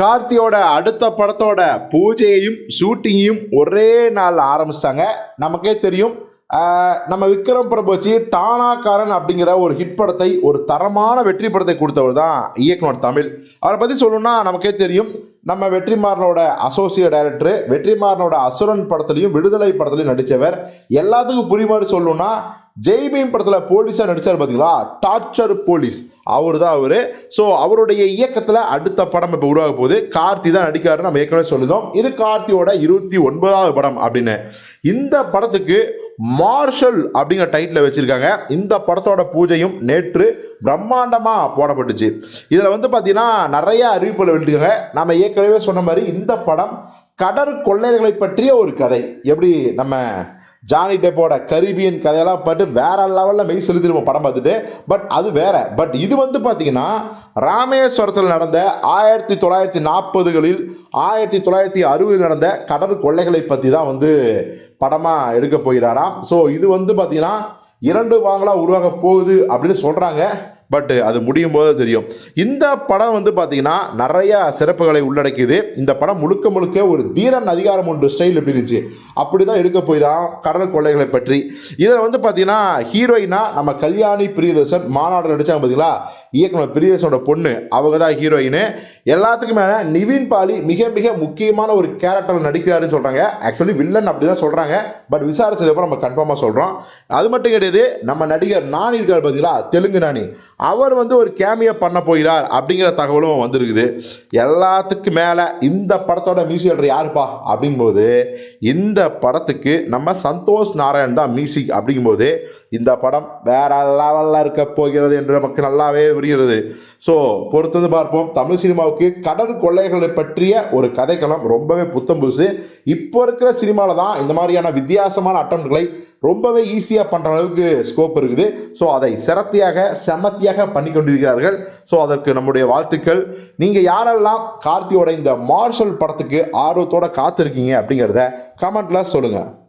கார்த்தியோட அடுத்த படத்தோட பூஜையையும் ஷூட்டிங்கையும் ஒரே நாள் ஆரம்பிச்சிட்டாங்க. நமக்கே தெரியும். நம்ம விக்ரம் பிரபோச்சி டானாக்காரன் அப்படிங்கிற ஒரு ஹிட் படத்தை ஒரு தரமான வெற்றி படத்தை கொடுத்தவர் தான் இயக்குனர் தமிழ். அவரை பற்றி சொல்லணும்னா நமக்கே தெரியும். நம்ம வெற்றிமாறனோட அசோசியேட் டைரக்டர் வெற்றிமாறனோட அசுரன் படத்துலையும் விடுதலை படத்துலையும் நடித்தவர் எல்லாத்துக்கும் புரியுமாறு சொல்லணும்னா ஜெய்பீம் படத்தில் போலீஸாக நடித்தார் பார்த்தீங்களா டார்ச்சர் போலீஸ் அவர் தான் அவர். ஸோ அவருடைய இயக்கத்தில் அடுத்த படம் இப்போ உருவாக போகுது. கார்த்தி தான் நடிக்காருன்னு நம்ம ஏற்கனவே சொல்லுதோம் இது கார்த்தியோட இருபத்தி ஒன்பதாவது படம் அப்படின்னு. இந்த படத்துக்கு மார்ஷல் அப்படிங்கிற டைட்டில் வச்சுருக்காங்க. இந்த படத்தோட பூஜையும் நேற்று பிரம்மாண்டமாக போடப்பட்டுச்சு. இதில் வந்து பார்த்தீங்கன்னா நிறைய அறிவிப்புகள் விட்டுருக்காங்க நம்ம ஏற்கனவே சொன்ன மாதிரி இந்த படம் கடற்கொள்ளையர்களை பற்றிய ஒரு கதை. எப்படி நம்ம ஜானி டெப்போட கரீபியன் கதையெல்லாம் பார்த்து வேற லெவலில் மெய் செலுத்திருப்போம் படம் பார்த்துட்டு. பட் அது வேற. பட் இது வந்து பார்த்தீங்கன்னா ராமேஸ்வரத்தில் நடந்த ஆயிரத்தி தொள்ளாயிரத்தி நாற்பதுகளில் ஆயிரத்தி தொள்ளாயிரத்தி அறுபதில் நடந்த கடற் கொள்ளைகளை பற்றி தான் வந்து படமாக எடுக்க போகிறாராம். ஸோ இது வந்து பார்த்தீங்கன்னா இரண்டு வாங்கலாக உருவாக போகுது அப்படின்னு சொல்கிறாங்க பட் அது முடியும் போது தெரியும். இந்த படம் வந்து பார்த்தீங்கன்னா நிறைய சிறப்புகளை உள்ளடக்கியது. இந்த படம் முழுக்க முழுக்க ஒரு தீரன் அதிகாரம் ஒன்று ஸ்டைல் எப்படி இருந்துச்சு. அப்படி தான் எடுக்க போயிடலாம் கடல் கொள்ளைகளை பற்றி. இதில் வந்து பார்த்தீங்கன்னா ஹீரோயினா நம்ம கல்யாணி பிரியதர்சன் மாநாடு நடித்தாங்க பார்த்தீங்களா இயக்குனர் பிரியதர்சனோட பொண்ணு. அவங்க தான் ஹீரோயின் எல்லாத்துக்கும் மேலே நிவின் பாலி மிக மிக முக்கியமான ஒரு கேரக்டர் நடிக்கிறாருன்னு சொல்கிறாங்க ஆக்சுவலி வில்லன் அப்படி தான் சொல்கிறாங்க பட் விசாரிச்சதுக்கப்புறம் நம்ம கன்ஃபார்மாக சொல்கிறோம் அது மட்டும் கிடையாது நம்ம நடிகர் நானி இருக்கார் பார்த்தீங்களா தெலுங்கு நானி. அவர் வந்து ஒரு கேமியா பண்ண போகிறார் அப்படிங்கிற தகவலும் வந்திருக்குது. எல்லாத்துக்கும் மேலே இந்த படத்தோட மியூசிக் டைரக்டர் யாருப்பா? அப்படிங்கும்போது இந்த படத்துக்கு நம்ம சந்தோஷ் நாராயண் தான் மியூசிக் அப்படிங்கும்போது இந்த படம் வேற லெவலில் இருக்க போகிறது என்று நமக்கு நல்லாவே புரிகிறது. ஸோ பொறுத்து வந்து பார்ப்போம். தமிழ் சினிமாவுக்கு கடல் கொள்ளைகளை பற்றிய ஒரு கதைக்களம் ரொம்பவே புத்தம் புதுசு. இப்போ இருக்கிற சினிமாவில் தான் இந்த மாதிரியான வித்தியாசமான அட்டம்களை ரொம்பவே ஈஸியாக பண்ணுற அளவுக்கு ஸ்கோப் இருக்குது. ஸோ அதை சிரத்தியாக செமத்தியாக பண்ணி கொண்டிருக்கிறார்கள். ஸோ அதற்கு நம்முடைய வாழ்த்துக்கள். நீங்கள் யாரெல்லாம் கார்த்தியோட இந்த மார்ஷல் படத்துக்கு ஆர்வத்தோட காத்திருக்கீங்க அப்படிங்கிறத கமெண்ட்ல சொல்லுங்கள்